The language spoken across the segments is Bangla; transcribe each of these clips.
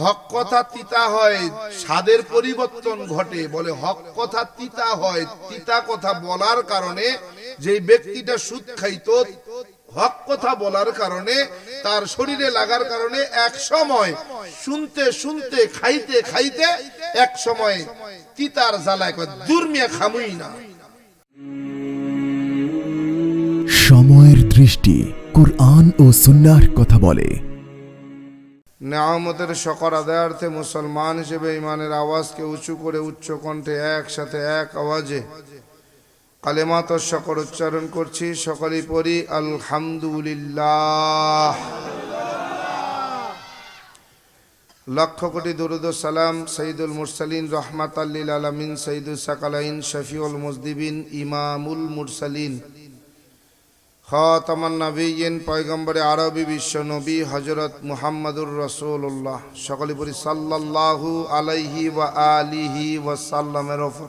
হক কথা তিতা হয়, স্বাদের পরিবর্তন ঘটে। বলে, হক কথা তিতা হয়, তিতা কথা বলার কারণে যে ব্যক্তিটা সুদ খাইতো, হক কথা বলার কারণে, তার শরীরে লাগার কারণে এক সময় শুনতে শুনতে, খাইতে খাইতে এক সময় তিতার জ্বালায় দুর্মিয়া খামুই না। সময়ের দৃষ্টি কুরআন ও সুন্নাহর কথা বলে। নেয়ামতের শকর আদায়ার্থে মুসলমান হিসেবে ইমানের আওয়াজকে উঁচু করে উচ্চ কণ্ঠে একসাথে এক আওয়াজে কালেমাত শকর উচ্চারণ করছি, সকলেই পড়ি, আলহামদুলিল্লাহ। লক্ষ কোটি দরুদ সালাম সঈদুল মুরসালিন রহমাত আল্লিল আলমিন সঈদুল সাকালাইন, শফিউল মুজদিবিন, ইমামুল মুরসালিন। খাতামান নবীন পয়গম্বরে আরবি বিশ্ব নবী হজরত মুহাম্মদুর রসুল্লাহ সকলে বলি সাল্লাল্লাহু আলাইহি ওয়া আলিহি ওয়া সাল্লামের ওপর।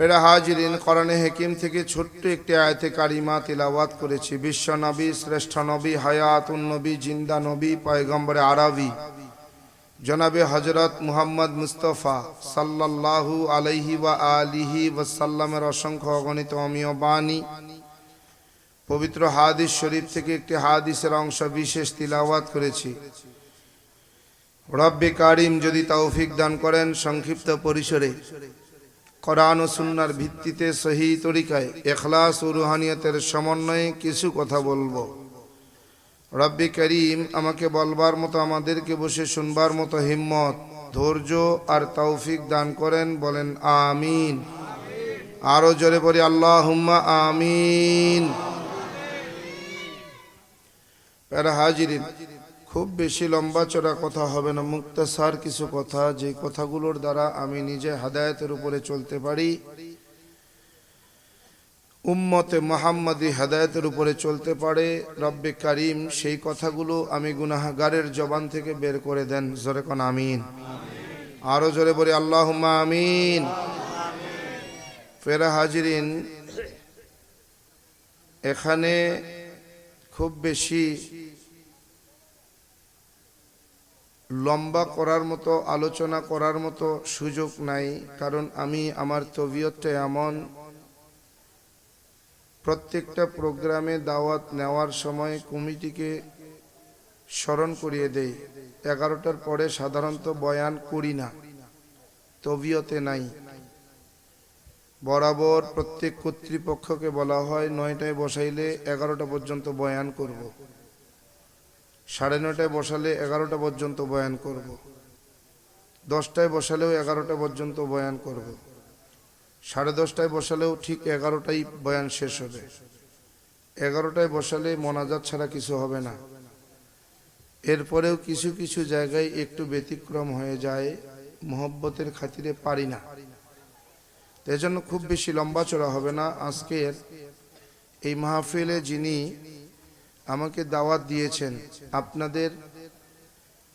পেরা হাজিরিন করণে হেকিম থেকে ছোট্ট একটি আয়তে কারিমা তিলাওয়াত করেছি। বিশ্ব নবী, শ্রেষ্ঠ নবী, হায়াতুন নবী, জিন্দা নবী, পয়গম্বরে আরবি। জনাবে হজরত মুহাম্মদ মুস্তফা সাল্লাল্লাহু আলাইহি ওয়া আলিহি ওয়াসাল্লামের অসংখ্য অগণিত অমীয় বাণী। পবিত্র হাদিস শরীফ থেকে একটি হাদিসের অংশ বিশেষ তিলাওয়াত করেছি। রব্বে কারিম যদি তৌফিক দান করেন সংক্ষিপ্ত পরিসরে। কোরআন ও সুন্নার ভিত্তিতে সহি তরিকায় এখলাস ও রুহানিয়তের সমন্বয়ে কিছু কথা বলব। রব্বি করিম, আমাকে বলবার মতো, আমাদেরকে বসে শুনবার মতো হিম্মত, ধৈর্য আর তৌফিক দান করেন, বলেন আমিন। আরও জোরে পড়ি আল্লাহ আমিন। হাজিরিন, খুব বেশি লম্বা চড়া কথা হবে না, মুক্তাসার কিছু কথা, যে কথাগুলোর দ্বারা আমি নিজে হাদায়তের উপরে চলতে পারি। উম্মতে মোহাম্মদি হেদায়তের উপরে চলতে পারে, রব্বে কারিম সেই কথাগুলো আমি গুনাহাগারের জবান থেকে বের করে দেন। জোরে কোন আমিন। আরও জোরে বলি আল্লাহ আমিন। ফেরা হাজিরিন, এখানে খুব বেশি লম্বা করার মতো, আলোচনা করার মতো সুযোগ নাই, কারণ আমি আমার তবিয়তটা এমন প্রত্যেকটা প্রোগ্রামে দাওয়াত নেওয়ার সময় কমিটিকে স্মরণ করিয়ে দেই এগারোটার পরে সাধারণত বয়ান করি না তবিয়তে নাই বরাবর প্রত্যেক কর্তৃপক্ষকে বলা হয়, নয়টায় বসাইলে এগারোটা পর্যন্ত বয়ান করব। সাড়ে নয়টায় বসালে এগারোটা পর্যন্ত বয়ান করব। দশটায় বসালেও এগারোটা পর্যন্ত বয়ান করব। সাড়ে দশটায় বসালেও ঠিক এগারোটাই বয়ান শেষ হবে। এগারোটায় বসালে মোনাজাত ছাড়া কিছু হবে না। এরপরেও কিছু কিছু জায়গায় একটু ব্যতিক্রম হয়ে যায়, মোহব্বতের খাতিরে পারি না। তাই জন্য খুব বেশি লম্বা চড়া হবে না। আজকের এই মাহফিলে যিনি আমাকে দাওয়াত দিয়েছেন, আপনাদের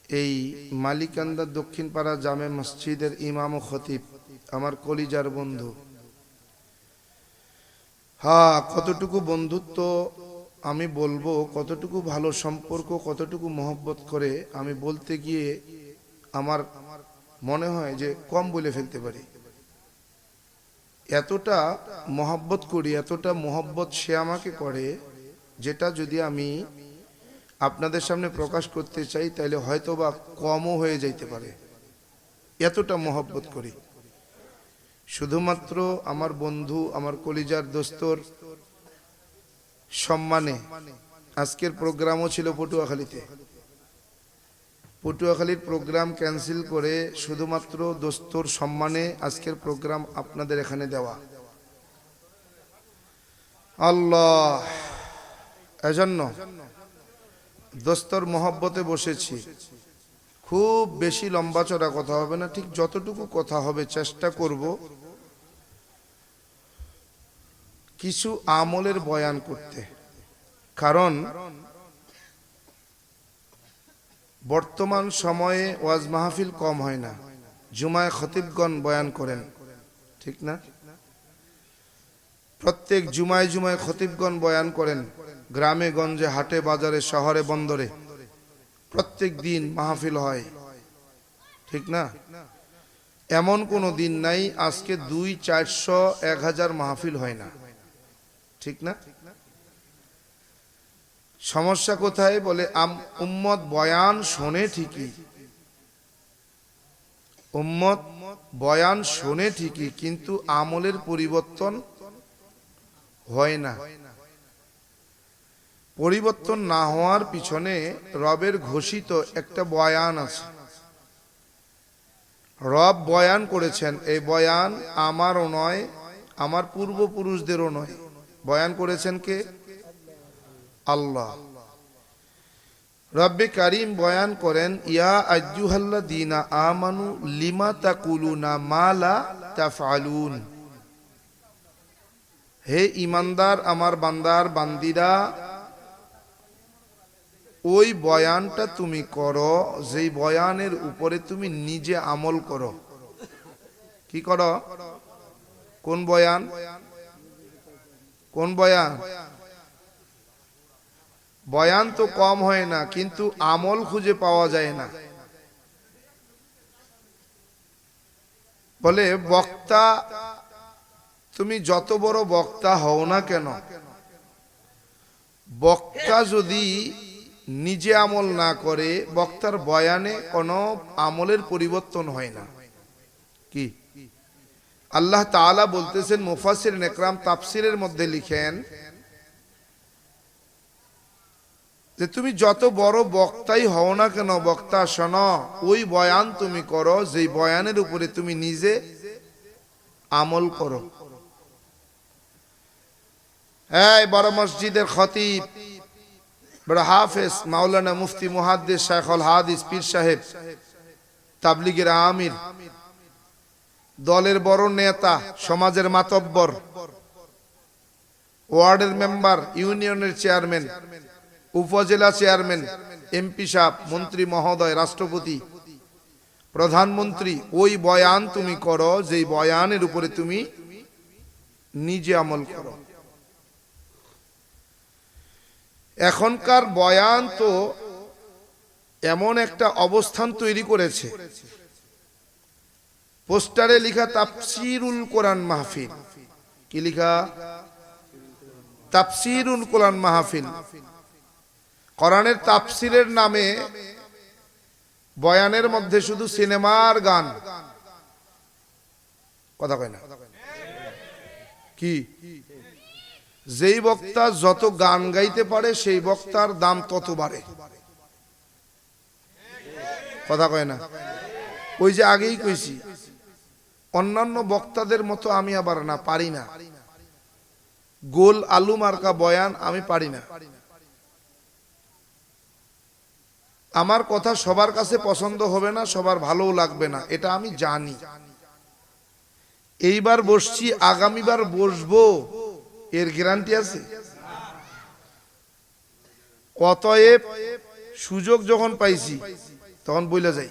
এই মালিকান্দা দক্ষিণপাড়া জামে মসজিদের ইমাম ও খতিব আমার কলিজার বন্ধু। হ্যাঁ কতটুকু বন্ধুত্ব আমি বলব, কতটুকু ভালো সম্পর্ক, কতটুকু মহব্বত করে আমি বলতে গিয়ে আমার মনে হয় যে কম বলে ফেলতে পারি। এতটা মহব্বত করি, এতটা মহব্বত সে আমাকে করে, যেটা যদি আমি আপনাদের সামনে প্রকাশ করতে চাই, তাহলে হয়তো বা কমও হয়ে যাইতে পারে। এতটা মহব্বত করি। শুধুমাত্র আমার বন্ধু, আমার কলিজার দোস্তর সম্মানে আজকের প্রোগ্রামও ছিল পটুয়াখালীতে। পটুয়াখালীর প্রোগ্রাম ক্যান্সেল করে শুধুমাত্র দোস্তর সম্মানে আজকের প্রোগ্রাম আপনাদের এখানে দেওয়া। আল্লাহ, এজন্য দোস্তর মহব্বতে বসেছি। খুব বেশি লম্বা চড়া কথা হবে না, ঠিক যতটুকু কথা হবে চেষ্টা করব কিছু আমলের বয়ান করতে। কারণ বর্তমান সময়ে ওয়াজ মাহফিল কম হয় না। জুমায় খতিবগণ বয়ান করেন। ঠিক না? প্রত্যেক জুমায় জুমায় খতিবগণ বয়ান করেন, গ্রামে, গঞ্জে, হাটে, বাজারে, শহরে, বন্দরে। প্রত্যেক দিন মাহফিল হয়। ঠিক না? এমন কোনো দিন নাই, আজকে দুই চারশো এক হাজার মাহফিল হয় না। ঠিক না? সমস্যা কোথায়? বলে উম্মত বয়ান শোনে ঠিকই। উম্মত বয়ান শোনে ঠিকই, কিন্তু আমলের পরিবর্তন হয় না। পরিবর্তন না হওয়ার পিছনে রবের ঘোষিত একটা বয়ান আছে। রব বয়ান করেছেন, এই বয়ান আমারও নয়, আমার পূর্বপুরুষদেরও নয়। বয়ান করেছেন কে? আল্লাহ। রব্বে কারিম বয়ান করেন, ইয়া আজ্জুহাল্লা দিনা আমানু লিমা তা তাকুলুনা মালা তাফআলুন। হে ইমানদার আমার বান্দার, বান্দিরা, ওই বয়ানটা তুমি করো, যেই বয়ানের উপরে তুমি নিজে আমল করো। কি করো? কোন বয়ান? কোন বয়ান? বয়ান তো কম হয় না, কিন্তু আমল খুঁজে পাওয়া যায় না। বলে, বক্তা, তুমি যত বড় বক্তা হও না কেন, বক্তা যদি নিজে আমল না করে, বক্তার বয়ানে কোনো আমলের পরিবর্তন হয় না। কি? আল্লাহ তাআলা বলতেছেন মুফাসির নেকরাম তাফসিরের মধ্যে লিখেন যে, তুমি যত বড় বক্তাই হও না কেন, বক্তা শোনো, ওই বয়ান তুমি করো, যেই বয়ানের উপরে তুমি নিজে আমল করো। হ্যাঁ বড় মসজিদের খতিব, বড় হাফেজ মাওলানা মুফতি মুহাদ্দিস শাইখুল হাদিস পীর সাহেব, তাবলিগের আমির দলের বড় নেতা, সমাজের মাতব্বর। ওয়ার্ডের মেম্বার, ইউনিয়নের চেয়ারম্যান, উপজেলা চেয়ারম্যান, এমপি সাহেব, মন্ত্রী মহোদয়, রাষ্ট্রপতি। প্রধানমন্ত্রী, ওই বয়ান তুমি করো, যেই বয়ানের উপরে তুমি নিজে আমল করো। এখনকার বয়ান তো এমন একটা অবস্থান তৈরি করেছে। পোস্টারে লিখা তাফসিরুল কোরআন মাহফিল। কি লেখা? তাফসিরুল কোরআন মাহফিল। কোরআনের তাফসিরের নামে বয়ানের মধ্যে শুধু সিনেমার গান। কথা কয় না। কি? যেই বক্তা যত গান গাইতে পারে, সেই বক্তার দাম তত বাড়ে। কথা কয় না। ওই যে আগেই কইছি অন্যান্য বক্তাদের মতো আমি আবার না, পারি না। গোল আলু মার্কা বয়ান আমি পারি না। আমার কথা সবার কাছে পছন্দ হবে না, সবার ভালোও লাগবে না, এটা আমি জানি। এইবার বসছি, আগামীবার বসবো, এর গ্যারান্টি আছে? অতএব সুযোগ যখন পাইছি, তখন বইলা যাই।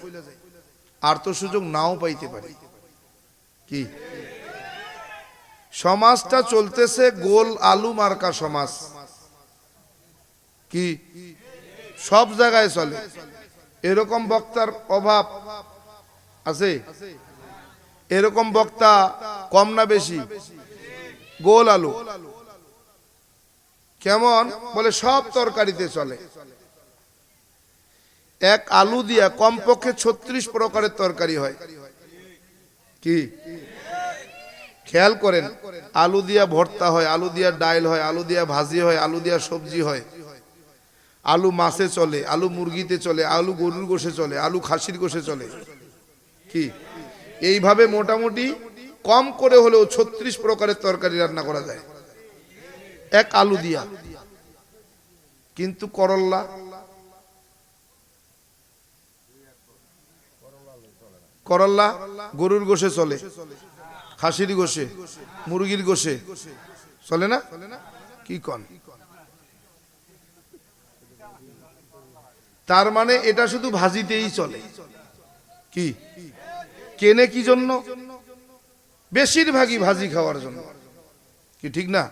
আর তো সুযোগ নাও পাইতে পারি। কি? সমাজটা চলতেছে গোল আলু মার্কা সমাজ। কি? সব জায়গায় চলে। এরকম বক্তার অভাব আছে? এরকম বক্তা কম না বেশি? গোল আলু। কেমন? বলে সব তরকারিতে চলে। এক আলু দিয়া কমপক্ষে ছত্রিশ প্রকারের তরকারি হয়। কি? খেয়াল করেন, আলু দিয়া ভর্তা হয়, আলু দিয়া ডাইল হয়, আলু দিয়া ভাজি হয়, আলু দিয়া সবজি হয়। আলু মাছে চলে, আলু মুরগিতে চলে, আলু গরুর গোশে চলে, আলু খাসির গোশে চলে। কি? এইভাবে মোটামুটি কম করে হলেও ছত্রিশ প্রকারের তরকারি রান্না করা যায়। এক আলু দিয়া। কিন্তু করল্লা করল্লা গরুর গোশে চলে, খাসির গোশে, মুরগির গোশে। চলে না? কি কন? তার মানে এটা শুধু ভাজিতেই চলে। কি? কেনে কি জন্য? বেশিরভাগই ভাজি খাওয়ার জন্য। কি ঠিক না?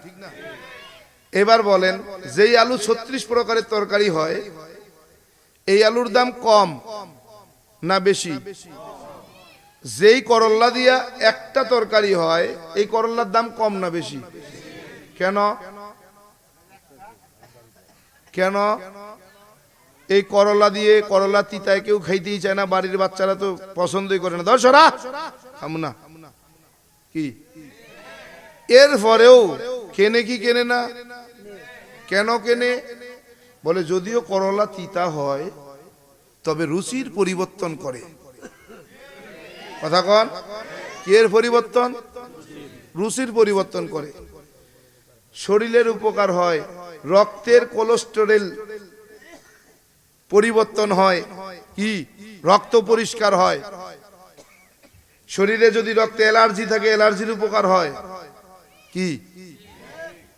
এবার বলেন, যেই আলু ছত্রিশ প্রকারের তরকারি হয়, এই আলুর দাম কম না বেশি? যেই করল্লা দিয়া একটা তরকারি হয়, এই করল্লার দাম কম না বেশি? কেন? কেন? এই করলা দিয়ে করলা তিতায় কেউ খাইতেই চায় না, বাড়ির বাচ্চারা তো পছন্দই করে না। দর্শরা খামু না। কি? এর পরেও কেনে কি কেনে না? কেন কেনে? বলে, যদিও করলা তিতা হয়, তবে রুচির পরিবর্তন করে। কথা কন। কি এর পরিবর্তন? রুচির পরিবর্তন করে। শরীরের উপকার হয়, রক্তের কোলেস্টেরল পরিবর্তন হয়। কি? রক্ত পরিষ্কার হয়। শরীরে যদি রক্তে অ্যালার্জি থাকে, অ্যালার্জির উপকার হয়। কি?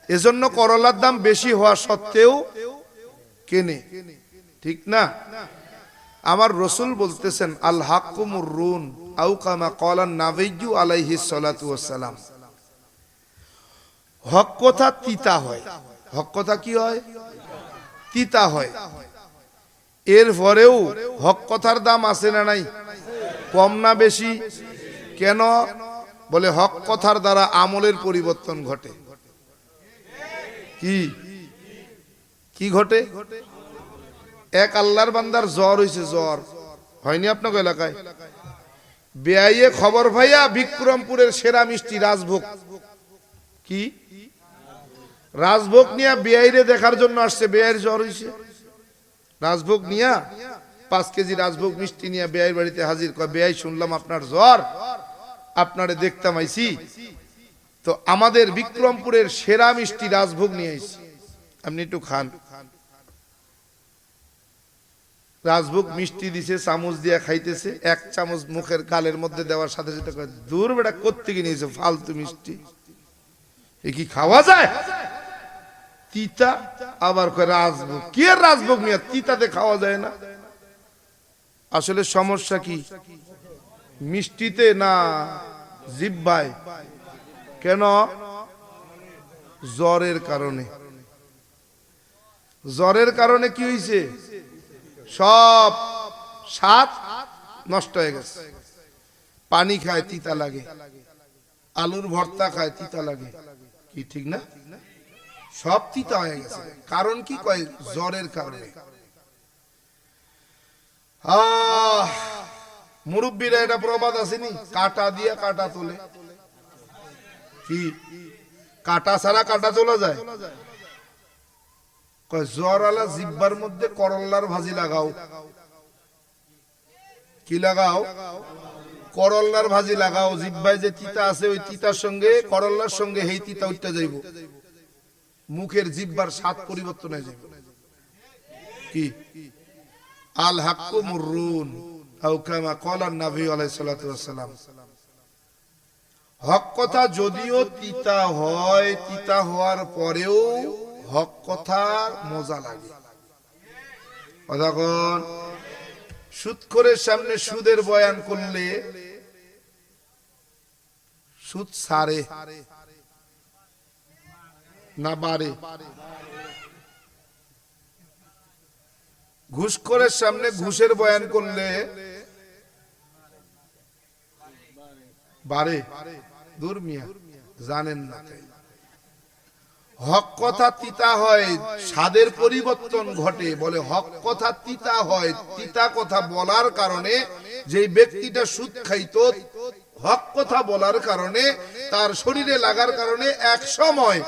এজন্য করলার দাম বেশি হওয়া সত্ত্বেও কেনে। ঠিক না? আমার রসুল বলতেছেন, আল হাক্কুমুর রুন। আউকামা কলান নাবিজু আলাইহি ওয়াসসালাম হক কথা তিতা হয়। হক কথা কি হয়? তিতা হয়। এর পরেও হক কথার দাম আছে না নাই? কম না বেশি? কেন? বলে হক কথার দ্বারা আমলের পরিবর্তন ঘটে। কি? কি ঘটে? এক আল্লাহর বান্দার জ্বর হইছে জ্বর। হয়নি আপনাকে এলাকায়? বেআইয়ে খবর ভাইয়া বিক্রমপুরের সেরা মিষ্টি রাজভোগ। কি? রাজভোগ নিয়ে বেআইরে দেখার জন্য আসছে, বেআইয়ের জ্বর হয়েছে রাজভোগ নিয়া পাঁচ কেজি রাজভোগ মিষ্টি নিয়ে বেআইয়ের বাড়িতে হাজির কয় বেআই শুনলাম আপনার জ্বর, আপনারে দেখতাম আইছি। তো আমাদের বিক্রমপুরের সেরা মিষ্টি রাজভোগ নিয়ে আইছি। আপনি একটু খান। রাজভোগ মিষ্টি দিছে, চামচ দিয়ে খাইতেছে, এক চামচ মুখের গালের মধ্যে দেওয়ার সাথে সাথে দূর বেটা, কোত্থেকে নিয়েছে ফালতু মিষ্টি? এ কি খাওয়া যায়? তিতা, আবার রাজভোগ। কি আর রাজভোগ নিয়ে তিতাতে খাওয়া যায় না। আসলে সমস্যা কি? মিষ্টিতে না জিব্বায়? কেন? জ্বরের কারণে। জ্বরের কারণে কি হয়েছে সব স্বাদ নষ্ট হয়ে গেছে। পানি খায় তিতা লাগে। আলুর ভর্তা খায় তিতা লাগে। কি ঠিক না? সব তিতা হয়ে গেছে। কারণ কি কয়? জ্বরের কারণে। মুরব্বীরা এটা প্রবাদ আসেনি? কাটা দিয়ে কাটা তোলে। কি? কাটা ছাড়া কাটা তোলা যায়? জ্বর জিব্বার মধ্যে করল্লার ভাজি লাগাও। কি লাগাও? করল্লার ভাজি লাগাও। জিব্বায় যে তিতা আছে, ওই তিতার সঙ্গে, করল্লার সঙ্গে হেই তিতা উঠতে যাইব। মুখের জিব্বার স্বাদ পরিবর্তন হয়ে যাবে কি? আল হাক্কু আলাইহিস সালাতু হক কথা যদিও তিতা হয়, তিতা হওয়ার পরেও হক কথার মজা লাগে। কথাক্ষণ সুদখোরের সামনে সুদের বয়ান করলে সুদ সারে না বাড়ে। ঘুষখোরের সামনে ঘুষের বয়ান করলে বাড়ে। দূর মিয়া, জানেন না। হক কথা তিতা হয়, স্বাদের পরিবর্তন ঘটে। বলে, হক কথা তিতা হয়, তিতা কথা বলার কারণে যে ব্যক্তিটা সুদ খাইতো, হক কথা বলার কারণে, তার শরীরে লাগার কারণে এক সময়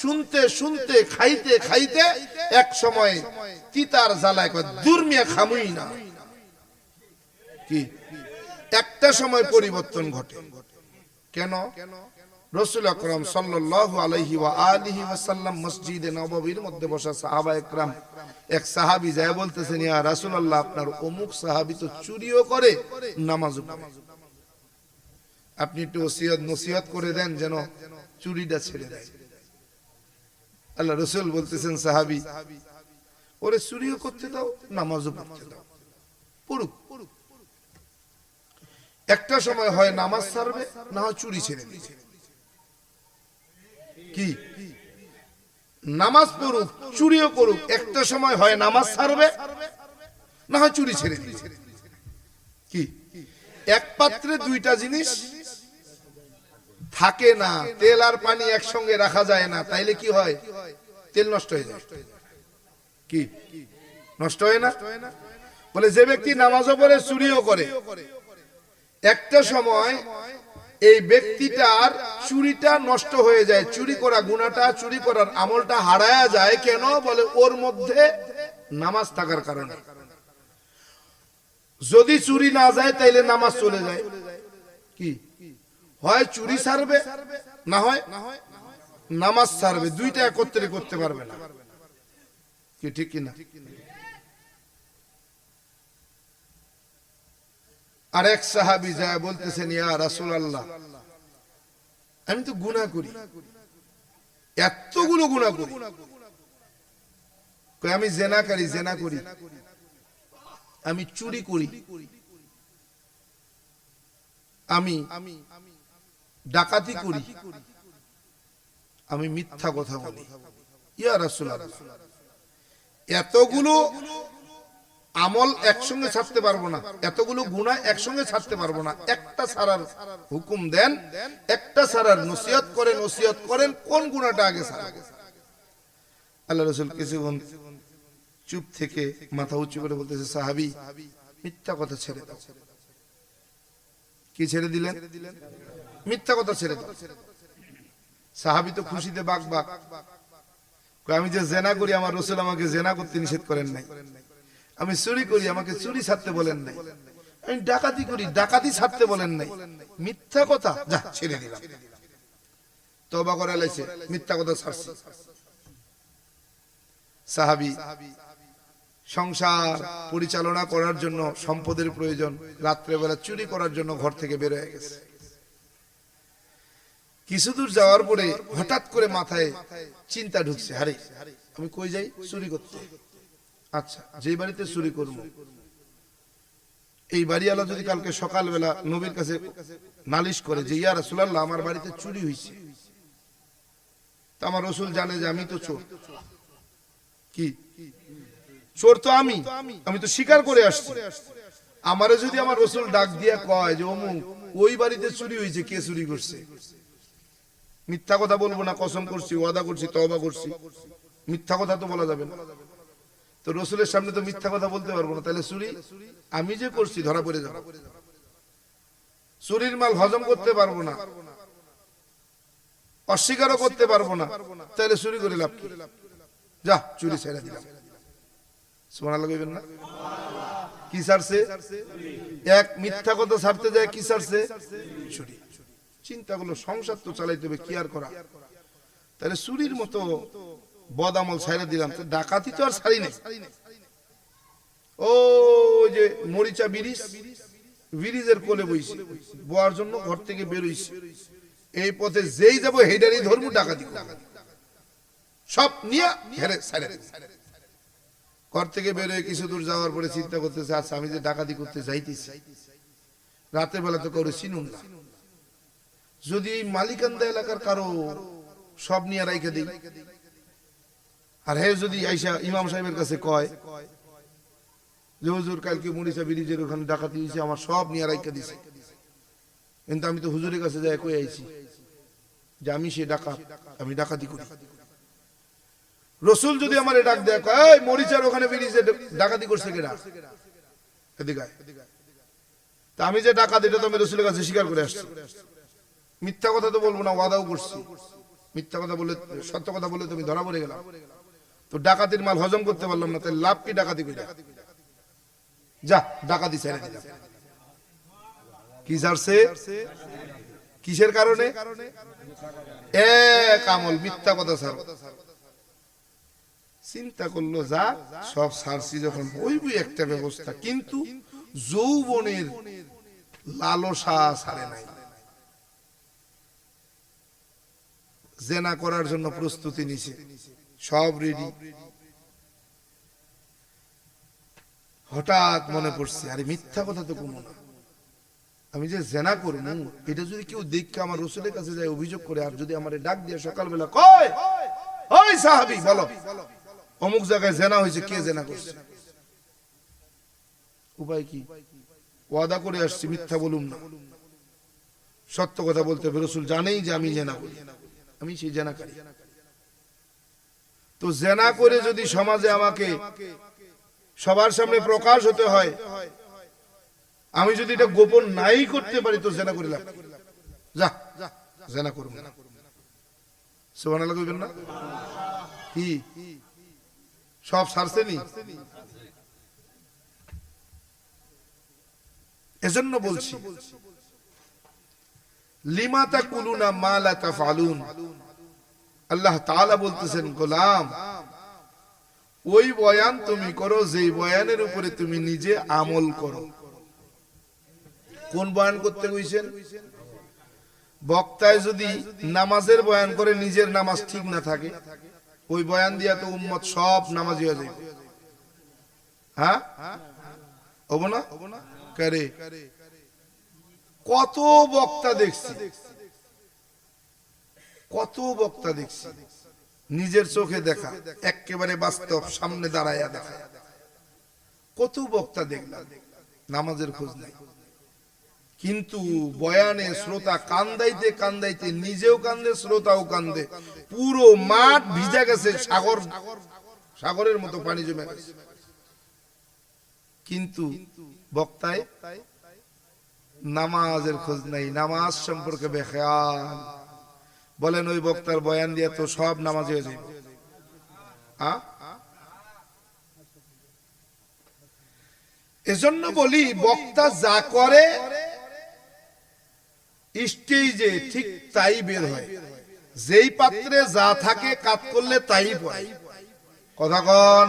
শুনতে শুনতে, খাইতে খাইতে এক সময় তিতার জ্বালায় দুর্মিয়া খামুই না। কি? একটা সময় পরিবর্তন ঘটে। কেন? রসুল আকরাম সাল্লাল্লাহু আলাইহি ওয়া আলিহি ওয়াসাল্লাম মসজিদে নববীর মধ্যে বসা সাহাবা একরাম। এক সাহাবী যায় বলতেছেন, ইয়া রাসূলুল্লাহ, আপনার অমুক সাহাবী তো চুরিও করে, নামাজও পড়ে আপনি একটু ওসিয়ত নসিহত করে দেন যেন চুরিটা ছেড়ে দেয়। আল্লাহ রসুল বলতেছেন, সাহাবী, ওরে চুরিও করতে দাও, নামাজও পড়তে দাও। পড়ুক। একটা সময় হয় নামাজ ছাড়বে, না হয় চুরি ছেড়ে দিবে। কি? নামাজ পড়ুক, চুরিও করুক, একটা সময় হয় নামাজ ছাড়বে, না হয় চুরি ছেড়ে দিল কি? এক পাত্রে দুইটা জিনিস থাকে না, তেল আর পানি একসঙ্গে রাখা যায় না, তাইলে কি হয়? তেল নষ্ট হয়ে যায়। কি? নষ্ট হয় না? বলে যে ব্যক্তি নামাজও পড়ে, চুরিও করে, একটা সময় এই ব্যক্তিটার চুরিটা নষ্ট হয়ে যায়, চুরি করা গুণাটা, চুরি করার আমলটা হারায়া যায় কেন বলে ওর মধ্যে নামাজ থাকার কারণে। যদি চুরি না যায় তাইলে নামাজ চলে যায়। কি? হয় চুরি সারবে, না হয় নামাজ সারবে, দুইটা একত্রে করতে পারবে না। কি, ঠিক কিনা? আর এক সাহাবি যায়, বলতেছেন, ইয়া রাসূল আল্লাহ আমি তো গুনাহ করি। এতগুলো গুনাহ করি। আমি জেনা করি জেনা করি। আমি চুরি করি। আমি ডাকাতি করি। আমি মিথ্যা কথা বলি। ইয়া রাসূল এতগুলো আমল একসঙ্গে ছাড়তে পারব না। এতগুলো গুণা একসঙ্গে ছাড়তে পারব না। একটা ছাড়ার হুকুম দেন, একটা ছাড়ার নসিহত করেন নসিহত করেন, কোন গুণাটা আগে ছাড়া আল্লাহ রসুল কিছুক্ষণ চুপ থেকে মাথা উঁচু করে বলতেছে, সাহাবি, মিথ্যা কথা ছেড়ে দাও। কি ছেড়ে দিলেন? মিথ্যা কথা ছেড়ে দাও। সাহাবি তো খুশিতে বাক বাক আমি যে জেনা করি, আমার রসুল আমাকে জেনা করতে নিষেধ করেন নাই। আমি চুরি করি, আমাকে চুরি ছাড়তে বলেন নাই। আমি ডাকাতি করি, ডাকাতি ছাড়তে বলেন নাই। মিথ্যা কথা? যা, ছেড়ে দিলাম। তবা করে লাইছে মিথ্যা কথা ছাড়ছি। সাহাবি, সংসার পরিচালনা করার জন্য সম্পদের প্রয়োজন, রাত্রেবেলা চুরি করার জন্য ঘর থেকে বের হয়ে গেছে। কিছু দূর যাওয়ার পরে হঠাৎ করে মাথায় চিন্তা ঢুকছে, হারে, আমি কই যাই? চুরি করতে। আচ্ছা যে বাড়িতে চুরি করব। এই বাড়িওয়ালা যদি কালকে সকালবেলা নবীর কাছে নালিশ করে যে, ইয়া রাসূলুল্লাহ, আমার বাড়িতে চুরি হয়েছে তা আমার রসুল জানে যে, আমি তো চোর। কি? চোর তো আমি। আমি তো স্বীকার করে আসছি। আমারে যদি আমার রসুল ডাক দিয়া কয় যে, অমুক, ওই বাড়িতে চুরি হয়েছে কে চুরি করছে? মিথ্যা কথা বলব না, কসম করছি, ওয়াদা করছি তবা করছি। মিথ্যা কথা তো বলা যাবে না। তো রসুলের সামনে তো মিথ্যা কথা বলতে পারব না। তাহলে চুরি? আমি যে করছি, ধরা পড়ে যাব। চুরির মাল হজম করতে পারব না। অস্বীকারও করতে পারব না। তাহলে চুরি করে লাভ কি? যা, চুরি ছেড়ে দিলাম। সোনা লাগাইবেন না? কি ছাড়ছে? এক, মিথ্যা কথা ছাড়তে যায়, কি ছাড়ছে? চুরি। চিন্তা করল সংসার তো চালাইতে হবে, কি আর করা? তাহলে চুরির মতো বদ আমল দিলাম। তো ডাকাতি তো আর ছাড়ি নাই। ও যে মরিচা বিরিজ, ব্রিজের কোলে বইছি। বোয়ার জন্য ঘর থেকে বেরোইছি। এই পথে যেই যাব হেডারি ধর্ম ডাকাতি। সব নিয়ে হেরে সাইডে ঘর থেকে বেরোয় কিছু দূর যাওয়ার পরে চিন্তা করতেছে আচ্ছা আমি যে ডাকাতি করতে যাইতেছি, রাতের বেলা তো কারও চিনুন না। যদি এই মালিকান্দা এলাকার কারও সব নিয়ে রাইখে দিই আর হে যদি আইসা ইমাম সাহেবের কাছে কয় যে হুজুর কালকে মরিচা ব্রিজের ওখানে ডাকাতি হয়েছে আমার সব নিয়ে রাইখে দিছে। কিন্তু আমি তো হুজুরের কাছে যাই কই আইছি? যে আমি সে ডাকাত আমি ডাকাতি করি। রসুল যদি আমার ডাক দেয় কয়, মরিচার ওখানে ব্রিজে ডাকাতি করছে কেডা? এদিকে তা আমি যে ডাকাত এটা তো আমি রসুলের কাছে স্বীকার করে আসছি। মিথ্যা কথা তো বলব না ওয়াদাও করছি। মিথ্যা কথা বলে সত্য কথা বলে তুমি ধরা পড়ে গেলাম। তো ডাকাতির মাল হজম করতে পারলাম না তাই লাভ কি ডাকাতি করে যা, ডাকাতি ছেড়ে দিলাম কি ছাড়ছে কিসের কারণে? এক আমল, মিথ্যা কথা ছাড়। চিন্তা করল, যা, সব সারছি যখন, ওই একটা ব্যবস্থা, কিন্তু যৌবনের লালসা ছাড়ে নাই। জেনা করার জন্য প্রস্তুতি নিছে। সব রেডি হঠাৎ মনে পড়ছে, আরে মিথ্যা কথা তো কোনো না। আমি যে জেনা করব, এটা যদি কেউ দেখে আমার রসুলের কাছে যায়, অভিযোগ করে, আর যদি আমার ডাক দিয়ে সকালবেলা কয়, ওই সাহাবি, বলো। অমুক জায়গায় জেনা হয়েছে, কে জেনা করছে? উপায় কি? ওয়াদা করে আসছি, মিথ্যা বলুন না। সত্য কথা বলতে হবে, রসুল জানেই যে আমি জেনা করি। আমি সেই জেনাকারী। তো জেনা করে যদি সমাজে আমাকে সবার সামনে প্রকাশ হতে হয়, আমি যদি এটা গোপন নাই করতে পারি, তো জেনা করে লাভ কি? যা জেনা করব সুবহানাল্লাহ না? কি? সব এজন্য বলছি লিমাতা কুলুনা মালা তাফালুন আল্লাহ তাআলা বলতেছেন গোলাম ওই বয়ান তুমি করো যেই বয়ানের উপরে তুমি নিজে আমল করো। কোন বয়ান করতে কইছেন বক্তায় যদি নামাজের বয়ান করে নিজের নামাজ ঠিক না থাকে ওই বয়ান দিয়া তো উম্মত সব নামাজি হয়ে যাবে হ্যাঁ? হব না? কারে? কত বক্তা দেখছি কত বক্তা দেখছি। নিজের চোখে দেখা একেবারে বাস্তব, সামনে দাঁড়াইয়া দেখা। কত বক্তা দেখলাম, নামাজের খোঁজ নাই। কিন্তু বয়ানে শ্রোতা কান্দাইতে কান্দাইতে, নিজেও কান্দে, শ্রোতাও কান্দে, পুরো মাঠ ভিজা গেছে, সাগর, সাগরের মতো পানি জমে গেছে। কিন্তু বক্তায় নামাজের খোঁজ নাই, নামাজ সম্পর্কে বেখেয়াল। বলেন ওই বক্তার বয়ান দিয়ে তো সব নামাজ হয়ে আ? এজন্য বলি, বক্তা যা করে, স্টেজে ঠিক তাই বের হয়। যেই পাত্রে যা থাকে কাত করলে তাই পড়ে। কথা কন।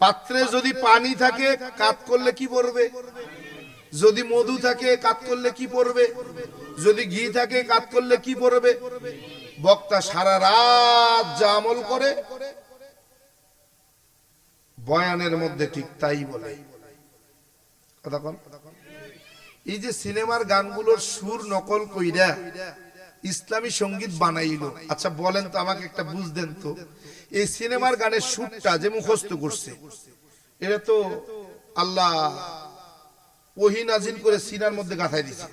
পাত্রে যদি পানি থাকে কাত করলে কি পড়বে? যদি মধু থাকে কাত করলে কি পড়বে? যদি ঘি থাকে, কাত করলে কি পড়বে? বক্তা সারা রাত যা আমল করে, বয়ানের মধ্যে ঠিক তাই বলে। এই যে সিনেমার গানগুলোর সুর নকল কইরা ইসলামী সংগীত বানাইলো আচ্ছা বলেন তো আমাকে একটা বুঝ দেন তো। এই সিনেমার গানের সুরটা যে মুখস্থ করছে, এটা তো আল্লাহ ওহি নাজিল করে সিনার মধ্যে গাথায় দিছে।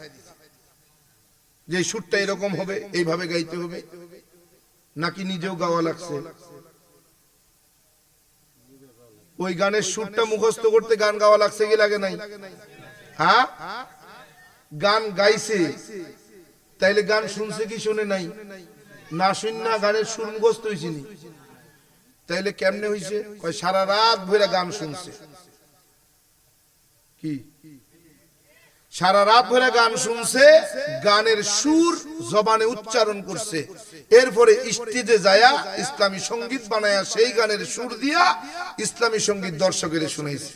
যে সুরটা এরকম হবে, এইভাবে গাইতে হবে। নাকি নিজেও গাওয়া লাগছে? ওই গানের সুরটা মুখস্থ করতে গান গাওয়া লাগছে কি লাগে নাই? হ্যাঁ? গান গাইছে। তাইলে গান শুনছে কি শুনে নাই? না শুন না গানের সুর মুখস্থ হয়েছে নি। তাইলে কেমনে কয় সারা রাত ভরে গান শুনছে। কি? সারা রাত ধরে গান শুনছে, গানের সুর জবানে উচ্চারণ করছে। এরপরে স্টেজে যায়া ইসলামী সংগীত বানায়া সেই গানের সুর দিয়া ইসলামী সংগীত দর্শকের শুনাইছে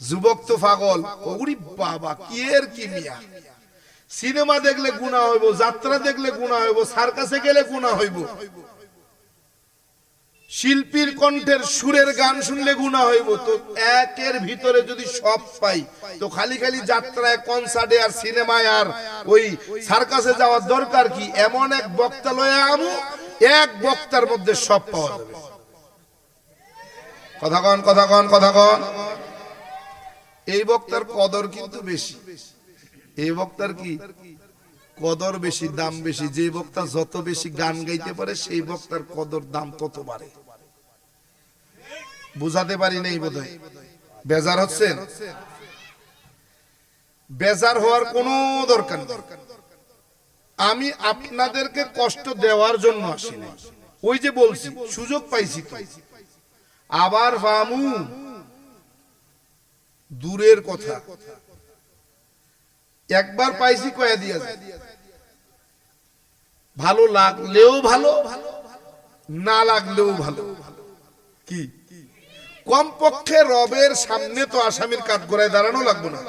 যুবক তো পাগল ওগুরি বাবা, কি এর কি মিয়া? সিনেমা দেখলে গুণা হইব, যাত্রা দেখলে গুণা হইব, সার্কাসে গেলে গুণা হইব। শিল্পীর কণ্ঠের সুরের গান শুনলে গুণা হইব, তো একের ভিতরে যদি সব পাই, তো খালি খালি যাত্রায় কনসার্টে আর সিনেমায় আর ওই সার্কাসে যাওয়ার দরকার কি? এমন এক বক্তা লয়ে আমু, এক বক্তার মধ্যে সব পাওয়া যাবে। কথা কন কথা কন কথা কন। এই বক্তার কদর কিন্তু বেশি। এই বক্তার কি? কদর বেশি, দাম বেশি, যে বক্তা যত বেশি গান গাইতে পারে সেই বক্তার কদর দাম তত বাড়ে। বুঝাতে পারি নেই বোধ বেজার হচ্ছেন? বেজার হওয়ার কোনো দরকার আমি আপনাদেরকে কষ্ট দেওয়ার জন্য আসিনি ওই যে বলছি, সুযোগ পাইছি আবার ফামু দূরের কথা। একবার পাইছি কয়া দিয়া যায় ভালো লাগলেও ভালো, না লাগলেও ভালো। কি? কমপক্ষে রবের সামনে তো আসামির কাঠ গড়ায় দাঁড়ানো লাগবো না।